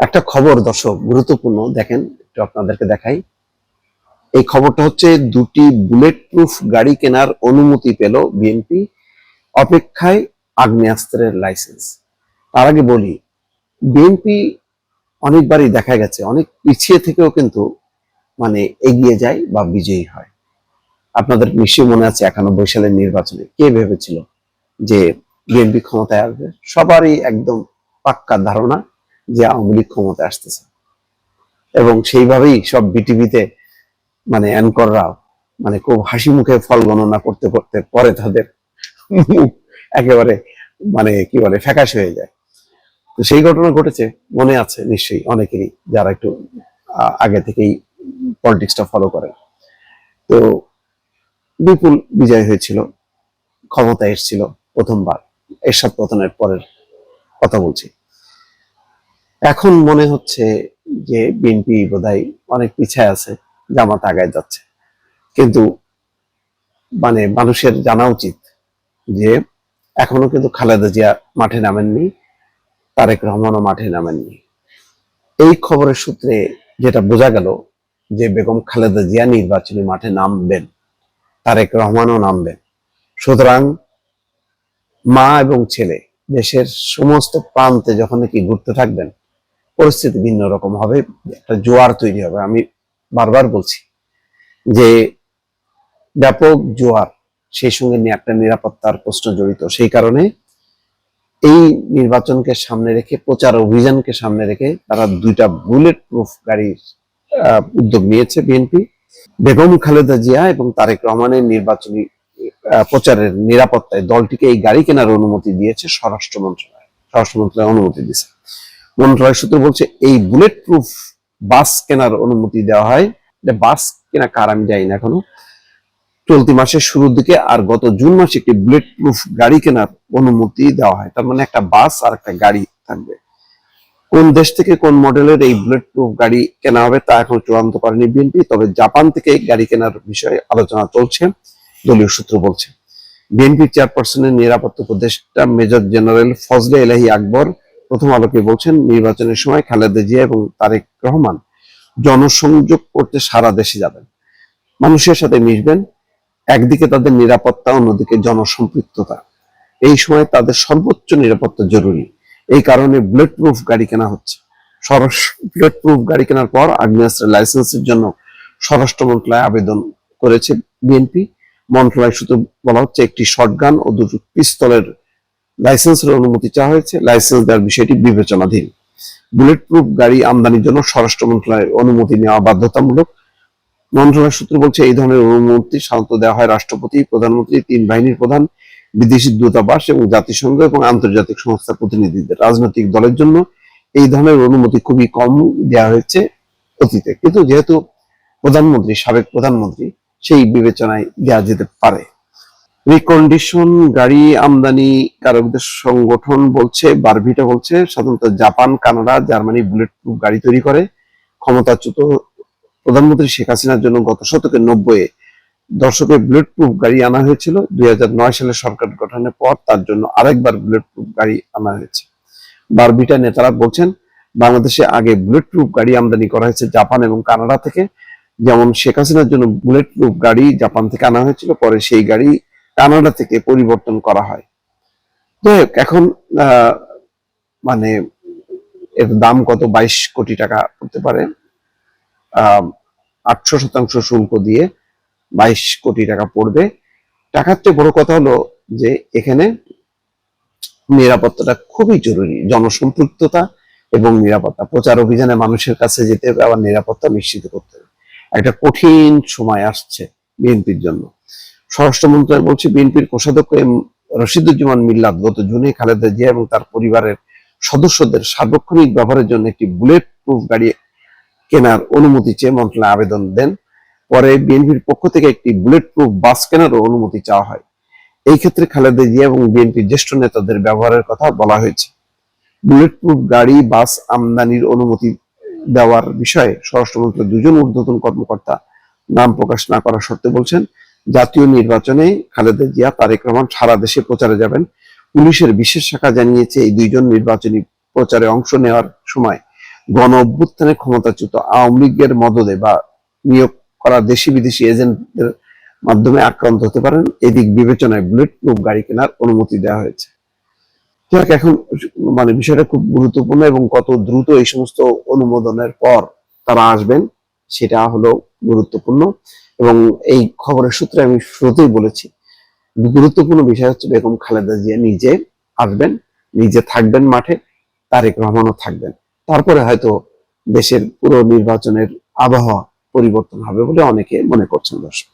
একটা খবর দর্শক, গুরুত্বপূর্ণ, দেখেন একটু আপনাদেরকে দেখাই। এই খবরটা হচ্ছে দুটি বুলেট প্রুফ গাড়ি কেনার অনুমতি পেল বিএনপি, অপেক্ষায় আগ্নেয়াস্ত্রের লাইসেন্স। তার আগে বলি, বিএনপি অনেকবারই দেখা গেছে, অনেক পিছিয়ে থেকেও কিন্তু মানে এগিয়ে যায় বা বিজয়ী হয়। আপনাদের নিশ্চয়ই মনে আছে একানব্বই সালের নির্বাচনে কে ভেবেছিল যে বিএনপি ক্ষমতায় আসবে? সবারই একদম পাক্কা ধারণা। যে আওয়ামী লীগ ক্ষমতায় আসতেছে। এবং সেইভাবেই সব বিটিভিতে মানে অ্যাঙ্কররা মানে খুব হাসি মুখে ফল গণনা করতে করতে পরে তাদের মুখ একেবারে মানে কি বলে, ফ্যাকাশ হয়ে যায়। তো সেই ঘটনা ঘটেছে, মনে আছে নিশ্চয়ই অনেকেরই যারা একটু আগে থেকেই পলিটিক্সটা ফলো করে তো বিপুল বিজয় হয়েছিল ক্ষমতা এসেছিল প্রথমবার, এরশাদ পতনের পরের কথা বলছি। এখন মনে হচ্ছে যে বিএনপি বোধহয় অনেক পিছায় আছে, জামাত আগায় যাচ্ছে। কিন্তু মানে মানুষের জানা উচিত যে এখনও কিন্তু খালেদা জিয়া মাঠে নামেননি, তারেক রহমানও মাঠে নামেননি। এই খবরের সূত্রে যেটা বোঝা গেল যে বেগম খালেদা জিয়া নির্বাচনী মাঠে নামবেন, তারেক রহমানও নামবেন। সুতরাং মা এবং ছেলে দেশের সমস্ত প্রান্তে যখন নাকি ঘুরতে থাকবেন পরিস্থিতি ভিন্ন রকম হবে, একটা জোয়ার তৈরি হবে। আমি বারবার বলছি যে ব্যাপক জোয়ার, সেই সঙ্গে একটা নিরাপত্তার প্রশ্ন জড়িত। সেই কারণে এই নির্বাচনকে সামনে রেখে, প্রচার অভিযানকে সামনে রেখে তারা দুইটা বুলেট প্রুফ গাড়ির উদ্যোগ নিয়েছে বিএনপি। বেগম খালেদা জিয়া এবং তারেক রহমানের নির্বাচনী প্রচারের নিরাপত্তায় দলটিকে এই গাড়ি কেনার অনুমতি দিয়েছে স্বরাষ্ট্র মন্ত্রণালয়। স্বরাষ্ট্র মন্ত্রণালয় অনুমতি দিয়েছে। মন্ত্রণালয় সূত্র বলছে এই বুলেট প্রুফ বাস কেনার অনুমতি দেওয়া হয়। বাস কেনা কার আমি যাই না এখনও। চলতি মাসের শুরুর দিকে আর গত জুন মাসে একটি বুলেট প্রুফ গাড়ি কেনার অনুমতি দেওয়া হয়। তার মানে একটা বাস আর একটা গাড়ি থাকবে। কোন দেশ থেকে কোন মডেলের এই বুলেট প্রুফ গাড়ি কেনা হবে তা এখন চূড়ান্ত করেনি বিএনপি তবে জাপান থেকে গাড়ি কেনার বিষয়ে আলোচনা চলছে, দলীয় সূত্র বলছে। বিএনপি চেয়ারপারসনের নিরাপত্তা উপদেষ্টা মেজর জেনারেল ফজলে এলাহি আকবর প্রথম আলোকে বলছেন, নির্বাচনের সময় খালেদা জিয়া এবং তারেক রহমান জনসংযোগ করতে সারা দেশে যাবেন। মানুষের সাথে মিশবেন, একদিকে তাদের নিরাপত্তা, অন্যদিকে জনসম্পৃক্ততা। এই সময় তাদের সর্বোচ্চ নিরাপত্তা জরুরি। এই কারণে বুলেট প্রুফ গাড়ি কেনা হচ্ছে। বুলেট প্রুফ গাড়ি কেনার পর আগ্নেয়াস্ত্রের লাইসেন্সের জন্য স্বরাষ্ট্র মন্ত্রণালয় আবেদন করেছে বিএনপি। মন্ত্রণালয় সূত্রে বলা হচ্ছে, একটি শটগান ও দুটো পিস্তলের লাইসেন্সের অনুমতি চাওয়া হয়েছে, লাইসেন্স দেওয়ার বিষয়টি বিবেচনাধীন। বুলেট প্রুফ গাড়ি আমদানির জন্য স্বরাষ্ট্র মন্ত্রণালয়ের অনুমতি নেওয়া বাধ্যতামূলক। মন্ত্রণালয় সূত্র বলছে, এই ধরনের অনুমতি সাধারণত দেওয়া হয় রাষ্ট্রপতি, প্রধানমন্ত্রী, তিন বাহিনীর প্রধান, বিদেশি দূতাবাস এবং জাতিসংঘ এবং আন্তর্জাতিক সংস্থার প্রতিনিধিদের। রাজনৈতিক দলের জন্য এই ধরনের অনুমতি খুবই কম দেওয়া হয়েছে অতীতে। কিন্তু যেহেতু প্রধানমন্ত্রী, সাবেক প্রধানমন্ত্রী, সেই বিবেচনায় দেওয়া যেতে পারে। রিকন্ডিশন গাড়ি আমদানি কারকদের সংগঠন বলছে, বারভিটা বলছে, সাধারণত Japan, Canada, Germany bullet proof গাড়ি তৈরি করে। ক্ষমতাচ্যুত প্রধানমন্ত্রী শেখ হাসিনার জন্য গত শতকের নব্বই দশকে বুলেট প্রুফ গাড়ি আনা হয়েছিল। দুই সালে সরকার গঠনের পর তার জন্য আরেকবার বুলেট প্রুফ গাড়ি আনা হয়েছে। বারবিটা নেতারা বলছেন, বাংলাদেশে আগে বুলেট প্রুফ গাড়ি আমদানি করা হয়েছে জাপান এবং কানাডা থেকে। যেমন শেখ হাসিনার জন্য বুলেট প্রুফ গাড়ি জাপান থেকে আনা হয়েছিল, পরে সেই গাড়ি কানাডা থেকে পরিবর্তন করা হয়। যাই হোক এখন মানে এর দাম কত? বাইশ কোটি টাকা পড়তে পারে। আটশো শতাংশ শুল্ক দিয়ে বাইশ কোটি টাকা পড়বে। টাকার চেয়ে বড় কথা হলো যে এখানে নিরাপত্তাটা খুবই জরুরি। জনসম্পৃক্ততা এবং নিরাপত্তা। প্রচার অভিযানে মানুষের কাছে যেতে হবে, আবার নিরাপত্তা নিশ্চিত করতে হবে। একটা কঠিন সময় আসছে বিএনপির জন্য। স্বরাষ্ট্র মন্ত্রণালয় বলছে, বিএনপির কোষাধ্যক্ষ এম রশিদুজ্জামান মিল্লাত গত জুনে খালেদা জিয়া এবং তার পরিবারের সদস্যদের সার্বক্ষণিক ব্যবহারের জন্য একটি বুলেট প্রুফ গাড়ি কেনার অনুমতি চেয়ে মন্ত্রণালয়ে আবেদন দেন। পরে বিএনপির পক্ষ থেকে একটি বুলেট প্রুফ বাস কেনারও অনুমতি চাওয়া হয়। এই ক্ষেত্রে খালেদা জিয়া এবং বিএনপির জ্যেষ্ঠ নেতাদের ব্যবহারের কথা বলা হয়েছে। বুলেট প্রুফ গাড়ি, বাস আমদানির অনুমতি দেওয়ার বিষয়ে স্বরাষ্ট্রমন্ত্রী দুজন ঊর্ধ্বতন কর্মকর্তা নাম প্রকাশ না করা সত্ত্বে বলছেন জাতীয় নির্বাচনে খালেদা জিয়া তারেক রহমান সারা দেশে প্রচারে যাবেন। পুলিশের বিশেষ শাখা জানিয়েছে, এই দুইজন নির্বাচনী প্রচারে অংশ নেওয়ার সময় গণ অভ্যুত্থানে ক্ষমতাচ্যুত আওয়ামী লীগের মদদে বা নিয়োগ করা দেশি বিদেশি এজেন্টদের মাধ্যমে আক্রান্ত হতে পারেন। এদিক বিবেচনায় বুলেট প্রুফ গাড়ি কেনার অনুমতি দেওয়া হয়েছে। এখন মানে বিষয়টা খুব গুরুত্বপূর্ণ এবং কত দ্রুত এই সমস্ত অনুমোদনের পর তারা আসবেন, সেটা হলো গুরুত্বপূর্ণ। এবং এই খবরের সূত্রে আমি শুরুতেই বলেছি, গুরুত্বপূর্ণ বিষয় হচ্ছে বেগম খালেদা জিয়া নিজে আসবেন, নিজে থাকবেন মাঠে, তারেক রহমানও থাকবেন। তারপরে হয়তো দেশের পুরো নির্বাচনের আবহাওয়া পরিবর্তন হবে বলে অনেকে মনে করছেন দর্শক।